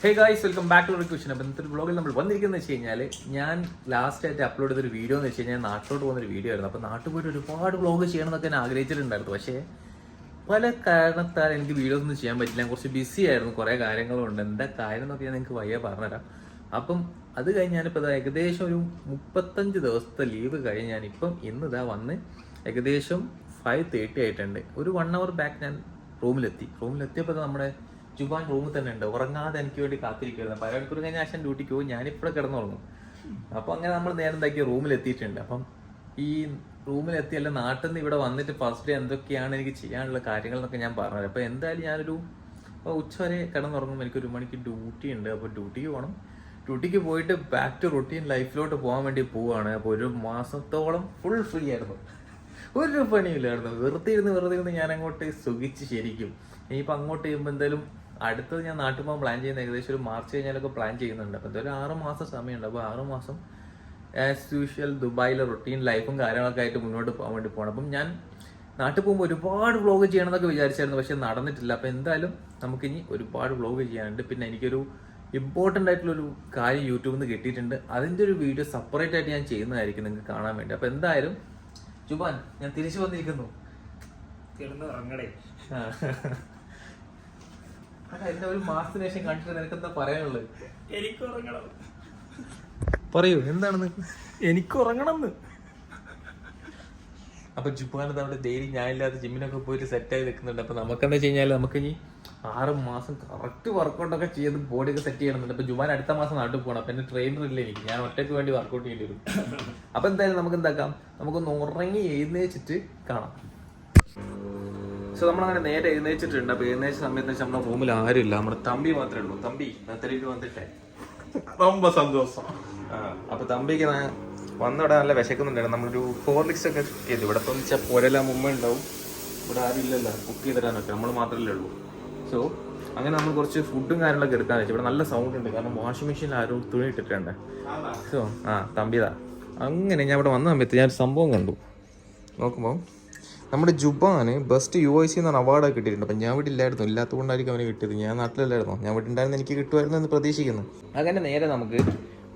Hey guys welcome back to question അപ്പം ഇന്നത്തെ ബ്ലോഗിൽ നമ്മൾ വന്നിരിക്കുന്നത് വെച്ച് കഴിഞ്ഞാൽ ഞാൻ ലാസ്റ്റ് ആയിട്ട് അപ്ലോഡ് ചെയ്തൊരു വീഡിയോ എന്ന് വെച്ച് കഴിഞ്ഞാൽ നാട്ടിലോട്ട് പോകുന്നൊരു വീഡിയോ ആയിരുന്നു. അപ്പോൾ നാട്ടിൽ പോയിട്ട് ഒരുപാട് ബ്ലോഗ് ചെയ്യണം എന്നൊക്കെ ഞാൻ ആഗ്രഹിച്ചിട്ടുണ്ടായിരുന്നു. പക്ഷേ പല കാരണത്താൽ എനിക്ക് വീഡിയോസ് ഒന്നും ചെയ്യാൻ പറ്റില്ല. കുറച്ച് ബിസി ആയിരുന്നു. കുറേ കാര്യങ്ങളുണ്ട്. എന്താ കാര്യം എന്നൊക്കെ ഞാൻ നിങ്ങൾക്ക് വയ്യ പറഞ്ഞുതരാം. അപ്പം അത് കഴിഞ്ഞ് ഞാനിപ്പോൾ ഏകദേശം ഒരു മുപ്പത്തഞ്ച് ദിവസത്തെ ലീവ് കഴിഞ്ഞ് ഞാനിപ്പം ഇന്ന് ഇതാ വന്ന് ഏകദേശം ഫൈവ് തേർട്ടി ആയിട്ടുണ്ട്. ഒരു വൺ അവർ ബാക്ക് ഞാൻ റൂമിലെത്തി റൂമിലെത്തിയപ്പോൾ നമ്മുടെ ജുബാൻ റൂമിൽ തന്നെ ഉണ്ട്. ഉറങ്ങാതെ എനിക്ക് വേണ്ടി കാത്തിരിക്കുമായിരുന്നു പല മണിക്കൂർ കഴിഞ്ഞ ആശാൻ ഡ്യൂട്ടിക്ക് പോകും ഞാനിപ്പോഴും കിടന്നുറങ്ങും അപ്പോൾ അങ്ങനെ നമ്മൾ നേരം എന്താക്കി? റൂമിൽ എത്തിയിട്ടുണ്ട്. അപ്പം ഈ റൂമിലെത്തിയല്ല നാട്ടിൽ നിന്ന് ഇവിടെ വന്നിട്ട് ഫസ്റ്റ് ഡേ എന്തൊക്കെയാണ് എനിക്ക് ചെയ്യാനുള്ള കാര്യങ്ങൾ എന്നൊക്കെ ഞാൻ പറഞ്ഞത് അപ്പോൾ എന്തായാലും ഞാനൊരു ഉച്ച വരെ കിടന്നുറങ്ങും എനിക്ക് ഒരു മണിക്ക് ഡ്യൂട്ടി ഉണ്ട്. അപ്പോൾ ഡ്യൂട്ടിക്ക് പോകണം ഡ്യൂട്ടിക്ക് പോയിട്ട് ബാക്ക് ടു റൊട്ടീൻ ലൈഫിലോട്ട് പോകാൻ വേണ്ടി പോവാണ്. അപ്പോൾ ഒരു മാസത്തോളം ഫുൾ ഫ്രീ ആയിരുന്നു. ഒരു പണിയില്ലായിരുന്നു വെറുതെ ഇരുന്ന് വെറുതെ ഇരുന്ന് ഞാൻ അങ്ങോട്ട് സുഖിച്ച് ശരിക്കും. ഇനിയിപ്പോൾ അങ്ങോട്ട് ചെയ്യുമ്പോൾ എന്തായാലും അടുത്തത് ഞാൻ നാട്ടിൽ പോകാൻ പ്ലാൻ ചെയ്യുന്ന ഏകദേശം ഒരു മാർച്ച് കഴിഞ്ഞാലൊക്കെ പ്ലാൻ ചെയ്യുന്നുണ്ട്. അപ്പോൾ എന്തായാലും ആറ് മാസം സമയമുണ്ട്. അപ്പോൾ ആറ് മാസം ആസ് യൂഷ്വൽ ദുബായിലെ റൊട്ടീൻ ലൈഫും കാര്യങ്ങളൊക്കെ ആയിട്ട് മുന്നോട്ട് പോകാൻ വേണ്ടി പോകണം അപ്പം ഞാൻ നാട്ടിൽ പോകുമ്പോൾ ഒരുപാട് വ്ളോഗ് ചെയ്യണം എന്നൊക്കെ വിചാരിച്ചായിരുന്നു പക്ഷേ നടന്നിട്ടില്ല. അപ്പോൾ എന്തായാലും നമുക്കിനി ഒരുപാട് വ്ളോഗ് ചെയ്യാനുണ്ട്. പിന്നെ എനിക്കൊരു ഇമ്പോർട്ടന്റ് ആയിട്ടുള്ളൊരു കാര്യം യൂട്യൂബിൽ നിന്ന് കിട്ടിയിട്ടുണ്ട്. അതിന്റെ ഒരു വീഡിയോ സെപ്പറേറ്റ് ആയിട്ട് ഞാൻ ചെയ്യുന്നതായിരിക്കും നിങ്ങൾക്ക് കാണാൻ വേണ്ടി. അപ്പോൾ എന്തായാലും ജുബാൻ ഞാൻ തിരിച്ചു വന്നിരിക്കുന്നു. കിടന്ന് ഉറങ്ങടേ ഒരു മാസത്തിന് ശേഷം കണ്ടിട്ട് നിനക്ക് എന്താ പറയാനുള്ളത്? എനിക്ക് ഉറങ്ങണം. പറയൂ എന്താണെന്ന്? എനിക്ക് ഉറങ്ങണം അപ്പൊ ജുബാനത് അവിടെ ഡെയിലി ഞാനില്ലാതെ ജിമ്മിനൊക്കെ പോയിട്ട് സെറ്റ് ആയി നിൽക്കുന്നുണ്ട്. അപ്പൊ നമുക്ക് എന്താ കഴിഞ്ഞാൽ നമുക്ക് ഇനി ആറ് മാസം കറക്റ്റ് വർക്കൗട്ടൊക്കെ ചെയ്ത് ബോഡി ഒക്കെ സെറ്റ് ചെയ്യണമെന്നുണ്ട്. അപ്പൊ ജുബാൻ അടുത്ത മാസം നാട്ടിൽ പോകണം അപ്പൊ എന്റെ ട്രെയിനർ ഇല്ല എനിക്ക്? ഞാൻ ഒറ്റയ്ക്ക് വേണ്ടി വർക്കൗട്ട് ചെയ്യേണ്ടി വരും. അപ്പൊ എന്തായാലും നമുക്ക് എന്താക്കാം നമുക്കൊന്ന് ഉറങ്ങി എഴുന്നേച്ചിട്ട് കാണാം. സോ നമ്മളങ്ങനെ നേരെ എഴുന്നേച്ചിട്ടുണ്ട് അപ്പൊ എഴുന്നേച്ച സമയത്ത് വെച്ചാൽ നമ്മുടെ റൂമിൽ ആരുമില്ല. നമ്മുടെ തമ്പി മാത്രമേ ഉള്ളൂ. തമ്പി തെരഞ്ഞു വന്നിട്ടേ. റൊമ്പ സന്തോഷം. അപ്പൊ തമ്പിക്ക് വന്നിവിടെ നല്ല വിശക്കുന്നുണ്ടായിരുന്നു. നമ്മളൊരു ഫോർ ലിക്സ് ഒക്കെ കുക്ക് ചെയ്തു. ഇവിടെ ഇപ്പം വെച്ചാൽ പുരലാം ഉമ്മ ഉണ്ടാവും. ഇവിടെ ആരും ഇല്ലല്ലോ. കുക്ക് ചെയ്ത് തരാനൊക്കെ നമ്മൾ മാത്രമല്ലേ ഉള്ളൂ. സോ അങ്ങനെ നമ്മൾ കുറച്ച് ഫുഡും കാര്യങ്ങളൊക്കെ എടുക്കാൻ വെച്ചു. ഇവിടെ നല്ല സൗണ്ട് ഉണ്ട്. കാരണം വാഷിംഗ് മെഷീനിൽ ആരും തുണി ഇട്ടിട്ടുണ്ട് സോ ആ തമ്പിതാ. അങ്ങനെ ഞാൻ ഇവിടെ വന്ന സമയത്ത് ഞാൻ സംഭവം കണ്ടു. നോക്കുമ്പോൾ നമ്മുടെ ജുബാന് ബെസ്റ്റ് യു ഐ സി എന്നാണ് അവാർഡ് കിട്ടിയിട്ടുണ്ട് അപ്പം ഞാൻ വീട്ടിലായിരുന്നു ഇല്ലായിരുന്നു ഇല്ലാത്തതുകൊണ്ടായിരിക്കും അവന് കിട്ടിയത്. ഞാൻ നാട്ടിലല്ലായിരുന്നു. ഞാൻ വീട്ടിലുണ്ടായിരുന്നു ഉണ്ടായിരുന്നു എനിക്ക് കിട്ടുമായിരുന്നു എന്ന് പ്രതീക്ഷിക്കുന്നു. അങ്ങനെ നേരെ നമുക്ക്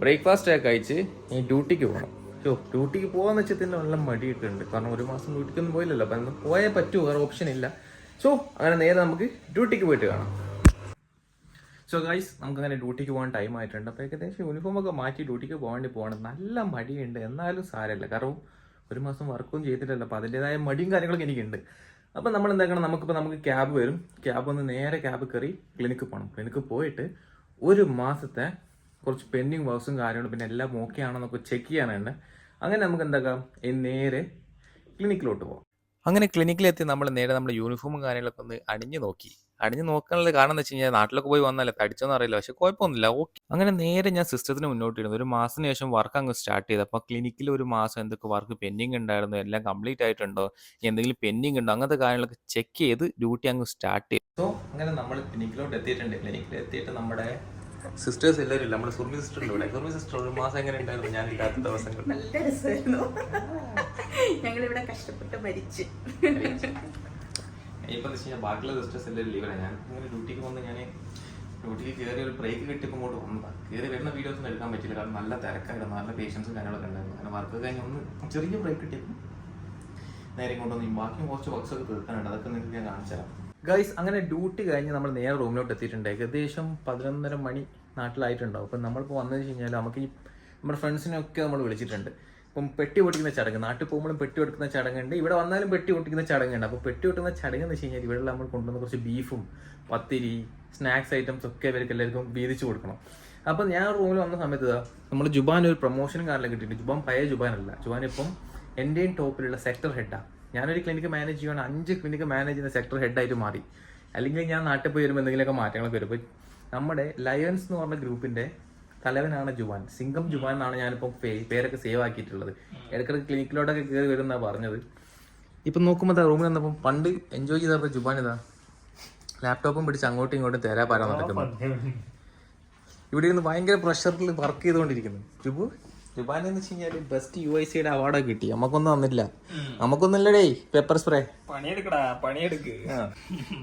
ബ്രേക്ക്ഫാസ്റ്റ് ഒക്കെ കഴിച്ച് ഈ ഡ്യൂട്ടിക്ക് പോകണം യോ ഡ്യൂട്ടിക്ക് പോകാന്ന് വെച്ചാൽ തന്നെ നല്ല മടിയിട്ടുണ്ട് കാരണം ഒരു മാസം ഡ്യൂട്ടിക്കൊന്നും പോയില്ലല്ലോ. അപ്പം എന്നാൽ പോയേ പറ്റൂ. വേറെ ഓപ്ഷൻ ഇല്ല. സോ അങ്ങനെ നേരെ നമുക്ക് ഡ്യൂട്ടിക്ക് പോയിട്ട് കാണാം. സോ ഗൈസ് നമുക്ക് അങ്ങനെ ഡ്യൂട്ടിക്ക് പോകാൻ ടൈം ആയിട്ടുണ്ട്. അപ്പോൾ ഏകദേശം യൂണിഫോം ഒക്കെ മാറ്റി ഡ്യൂട്ടിക്ക് പോകേണ്ടി പോകണം നല്ല മടിയുണ്ട്. എന്നാലും സാരമില്ല. കാരണം ഒരു മാസം വർക്കും ചെയ്തിട്ടില്ല അപ്പോൾ അതിന്റെതായ മടിയും കാര്യങ്ങളൊക്കെ എനിക്കുണ്ട്. അപ്പോൾ നമ്മൾ എന്താക്കണം നമുക്കിപ്പോൾ നമുക്ക് ക്യാബ് വരും. ക്യാബ് വന്ന് നേരെ ക്യാബ് കയറി ക്ലിനിക്ക് പോകണം ക്ലിനിക്ക് പോയിട്ട് ഒരു മാസത്തെ കുറച്ച് പെൻഡിങ് വർക്ക്സും കാര്യങ്ങളും പിന്നെ എല്ലാം ഓക്കെ ആണെന്നൊക്കെ ചെക്ക് ചെയ്യാനുണ്ട് അങ്ങനെ നമുക്ക് എന്താക്കാം? നേരെ ക്ലിനിക്കിലോട്ട് പോകാം അങ്ങനെ ക്ലിനിക്കിലെത്തി നമ്മൾ നേരെ നമ്മുടെ യൂണിഫോമും കാര്യങ്ങളൊക്കെ ഒന്ന് അണിഞ്ഞു നോക്കി. അണിഞ്ഞു നോക്കാനുള്ള കാരണം എന്ന് വെച്ച് കഴിഞ്ഞാൽ നാട്ടിലൊക്കെ പോയി വന്നല്ലേ തടിച്ചോന്ന് അറിയില്ല. പക്ഷെ കുഴപ്പമൊന്നുമില്ല. ഓക്കെ. അങ്ങനെ നേരെ ഞാൻ സിസ്റ്റത്തിന് മുന്നോട്ട് ഇരുന്നു ഒരു മാസത്തിന് ശേഷം വർക്ക് അങ്ങ് സ്റ്റാർട്ട് ചെയ്തു. അപ്പോൾ ക്ലിനിക്കിൽ ഒരു മാസം എന്തൊക്കെ വർക്ക് പെൻഡിങ് ഉണ്ടായിരുന്നു എല്ലാം കംപ്ലീറ്റ് ആയിട്ടുണ്ടോ എന്തെങ്കിലും പെൻഡിങ് ഉണ്ടോ അങ്ങനത്തെ കാര്യങ്ങളൊക്കെ ചെക്ക് ചെയ്ത് ഡ്യൂട്ടി അങ്ങ് സ്റ്റാർട്ട് ചെയ്തു. സോ അങ്ങനെ നമ്മൾ ക്ലിനിക്കിലോട്ട് എത്തിയിട്ടുണ്ട്. ക്ലിനിക്കിൽ എത്തിയിട്ട് നമ്മുടെ സിസ്റ്റേഴ്സ് എല്ലാവരും ഇല്ല. നമ്മുടെ സുർമി സിസ്റ്റർ ഉണ്ട് ഇവിടെ. സുർമി സിസ്റ്റർ ഒരു മാസം എങ്ങനെ ഉണ്ടായിരുന്നു? ഞാൻ ഇല്ലാത്ത ദിവസങ്ങൾ നല്ല രസമായിരുന്നു. ഞങ്ങളിവിടെ കഷ്ടപ്പെട്ട് മരിച്ച്. ഇപ്പൊ എന്താ വെച്ചാൽ ബാക്കിയുള്ള സിസ്റ്റേഴ്സ് എല്ലാവരും ലീവാണ് ഞാൻ ഇങ്ങനെ ഡ്യൂട്ടിക്ക് വന്ന് ഞാൻ ഡ്യൂട്ടിക്ക് കയറി ഒരു ബ്രേക്ക് കിട്ടിയപ്പോൾ ഇങ്ങോട്ട് വന്നതാണ് കയറി വരുന്ന വീഡിയോസ് ഒന്നും എടുക്കാൻ പറ്റില്ല കാരണം നല്ല തിരക്കായിരുന്നു. നല്ല പേഷ്യൻസും കാര്യങ്ങളൊക്കെ ഉണ്ടായിരുന്നു. അങ്ങനെ വർക്ക് കഴിഞ്ഞ് ഒന്ന് ചെറിയ ബ്രേക്ക് കിട്ടിയപ്പോൾ നേരെ ഇങ്ങോട്ട് വന്നു ബാക്കി കുറച്ച് വർക്ക്സ് ഒക്കെ തീർക്കാനുണ്ട്. അതൊക്കെ നിങ്ങൾക്ക് ഞാൻ കാണിച്ചു തരാം. ഗൈസ് അങ്ങനെ ഡ്യൂട്ടി കഴിഞ്ഞ് നമ്മൾ നേരെ റൂമിലോട്ട് എത്തിയിട്ടുണ്ട്. ഏകദേശം പതിനൊന്നര മണി നാട്ടിലായിട്ടുണ്ടാവും. അപ്പം നമ്മളിപ്പോൾ വന്നു വെച്ച് കഴിഞ്ഞാൽ നമുക്ക് ഈ നമ്മുടെ ഫ്രണ്ട്സിനെയൊക്കെ നമ്മൾ വിളിച്ചിട്ടുണ്ട്. ഇപ്പം പെട്ടി പൊട്ടിക്കുന്ന ചടങ്ങ് നാട്ടിൽ പോകുമ്പോഴും പെട്ടി പൊട്ടിക്കുന്ന ചടങ്ങുണ്ട്. ഇവിടെ വന്നാലും പെട്ടി പൊട്ടിക്കുന്ന ചടങ്ങുണ്ട്. അപ്പോൾ പെട്ടി പൊട്ടുന്ന ചടങ്ങ് എന്ന് വെച്ച് കഴിഞ്ഞാൽ ഇവിടെ നമ്മൾ കൊണ്ടുവന്ന കുറച്ച് ബീഫും പത്തിരി സ്നാക്സ് ഐറ്റംസ് ഒക്കെ ഇവർക്ക് എല്ലാവർക്കും വീതിച്ചു കൊടുക്കണം. അപ്പം ഞാൻ റൂമിൽ വന്ന സമയത്ത് നമ്മൾ ജുബാൻ ഒരു പ്രൊമോഷനും കാരണം കിട്ടിയിട്ടുണ്ട്. ജുബാൻ പഴയ ജുബാനല്ല. ജുബാൻ ഇപ്പം എന്റെയും ടോപ്പിലുള്ള സെക്ടർ ഹെഡാണ് ഞാനൊരു ക്ലിനിക്ക് മാനേജ് ചെയ്യുകയാണ് അഞ്ച് ക്ലിനിക്ക് മാനേജ് ചെയ്യുന്ന സെക്ടർ ഹെഡായിട്ട് മാറി. അല്ലെങ്കിൽ ഞാൻ നാട്ടിൽ പോയി വരുമ്പോൾ എന്തെങ്കിലുമൊക്കെ മാറ്റങ്ങളൊക്കെ വരും. അപ്പോൾ നമ്മുടെ ലയൺസ് എന്ന് പറഞ്ഞ ഗ്രൂപ്പിന്റെ തലവനാണ് ജുവാൻ. സിംഗം ജുവാൻ എന്നാണ് ഞാനിപ്പോൾ പേരൊക്കെ സേവ് ആക്കിയിട്ടുള്ളത്. ഇടയ്ക്കിടയ്ക്ക് ക്ലിനിക്കിലോട്ടൊക്കെ കയറി വരുന്ന പറഞ്ഞത്. ഇപ്പം നോക്കുമ്പോൾ റൂമിൽ വന്നപ്പോൾ പണ്ട് എൻജോയ് ചെയ്ത ജുബാൻ ഇതാ. ലാപ്ടോപ്പും പിടിച്ച് അങ്ങോട്ടും ഇങ്ങോട്ടും തേരാ പാരാ നടക്കുന്നു. ഇവിടെ ഇരുന്ന് ഭയങ്കര പ്രഷറിൽ വർക്ക് ചെയ്തുകൊണ്ടിരിക്കുന്നു. ജുബു ജുബാൻ എന്ന് വെച്ച് കഴിഞ്ഞാൽ ബെസ്റ്റ് യു ഐ സിയുടെ അവാർഡൊക്കെ കിട്ടി. നമുക്കൊന്നും തന്നില്ല നമുക്കൊന്നുമില്ലടേ പേപ്പർ സ്പ്രേ പണിയെടുക്കടാ പണിയെടുക്ക്.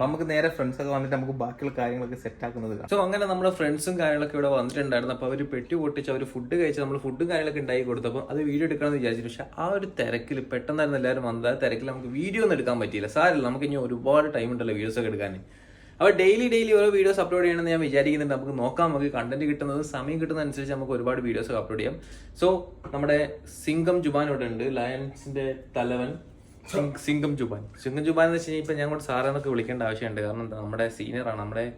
നമുക്ക് നേരെ ഫ്രണ്ട്സ് ഒക്കെ വന്നിട്ട് നമുക്ക് ബാക്കിയുള്ള കാര്യങ്ങളൊക്കെ സെറ്റ് ആക്കുന്നത് സോ അങ്ങനെ നമ്മുടെ ഫ്രണ്ട്സും കാര്യങ്ങളൊക്കെ ഇവിടെ വന്നിട്ടുണ്ടായിരുന്നു. അപ്പോൾ അവർ പെട്ടി പൊട്ടിച്ച് അവർ ഫുഡ് കഴിച്ച് നമ്മൾ ഫുഡും കാര്യങ്ങളൊക്കെ ഉണ്ടാക്കി കൊടുത്തപ്പോൾ അത് വീഡിയോ എടുക്കണമെന്ന് വിചാരിച്ചു പക്ഷെ ആ ഒരു തിരക്കിൽ പെട്ടെന്നായിരുന്നു എല്ലാവരും വന്നത്. ആ തിരക്കിൽ നമുക്ക് വീഡിയോ ഒന്നും എടുക്കാൻ പറ്റിയില്ല. സാരല്ല നമുക്ക് ഇനി ഒരുപാട് ടൈം ഉണ്ടല്ലോ വീഡിയോസ് ഒക്കെ എടുക്കാൻ അപ്പോൾ ഡെയിലി ഡെയിലി ഓരോ വീഡിയോസ് അപ്ലോഡ് ചെയ്യണമെന്ന് ഞാൻ വിചാരിക്കുന്നുണ്ട്. നമുക്ക് നോക്കാം നമുക്ക് കണ്ടന്റ് കിട്ടുന്നത് സമയം കിട്ടുന്ന അനുസരിച്ച് നമുക്ക് ഒരുപാട് വീഡിയോസ് അപ്ലോഡ് ചെയ്യാം. സോ നമ്മുടെ സിംഗം ജുബാൻ ഇവിടെ ഉണ്ട്. ലയൻസിന്റെ തലവൻ സിംഗ്- ജുബാൻ. സിംഗം ജുബാൻ എന്ന് വെച്ച് കഴിഞ്ഞാൽ ഇപ്പം ഞാൻ കൂടെ സാറേ എന്നൊക്കെ വിളിക്കേണ്ട ആവശ്യമുണ്ട്. കാരണം നമ്മുടെ സീനിയറാണ് നമ്മുടെ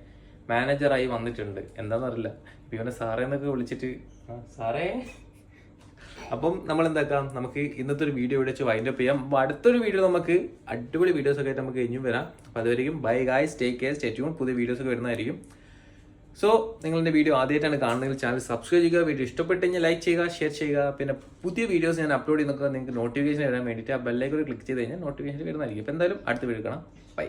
മാനേജറായി വന്നിട്ടുണ്ട്. എന്താണെന്നറിയില്ല ഇവനെ സാറേ എന്നൊക്കെ വിളിച്ചിട്ട് സാറേ അപ്പം നമ്മൾ എന്താക്കാം നമുക്ക് ഇന്നത്തെ ഒരു വീഡിയോ ഇവിടെ വെച്ച് വൈൻഡ് അപ്പ് ചെയ്യാം. അടുത്തൊരു വീഡിയോ നമുക്ക് അടിപൊളി വീഡിയോസ് ഒക്കെ ആയിട്ട് നമുക്ക് ഇനിയും വരാം. അപ്പൊ അതുവരെയും bye guys take care stay tune പുതിയ വീഡിയോസ് ഒക്കെ വരുന്നതായിരിക്കും. സോ നിങ്ങളുടെ വീഡിയോ ആദ്യമായിട്ടാണ് കാണുന്നതെങ്കിൽ ചാനൽ സബ്സ്ക്രൈബ് ചെയ്യുക. വീഡിയോ ഇഷ്ടപ്പെട്ട് കഴിഞ്ഞാൽ ലൈക്ക് ചെയ്യുക ഷെയർ ചെയ്യുക. പിന്നെ പുതിയ വീഡിയോസ് ഞാൻ അപ്ലോഡ് ചെയ്യുന്നൊക്കെ നിങ്ങൾക്ക് നോട്ടിഫിക്കേഷൻ വരാൻ വേണ്ടിയിട്ട് ആ ബെല്ലേക്ക് ക്ലിക്ക് ചെയ്ത് കഴിഞ്ഞാൽ നോട്ടിഫിക്കേഷൻ വരുന്നതായിരിക്കും. അപ്പോൾ എന്തായാലും അടുത്ത വീഡിയോ കാണാം. ബൈ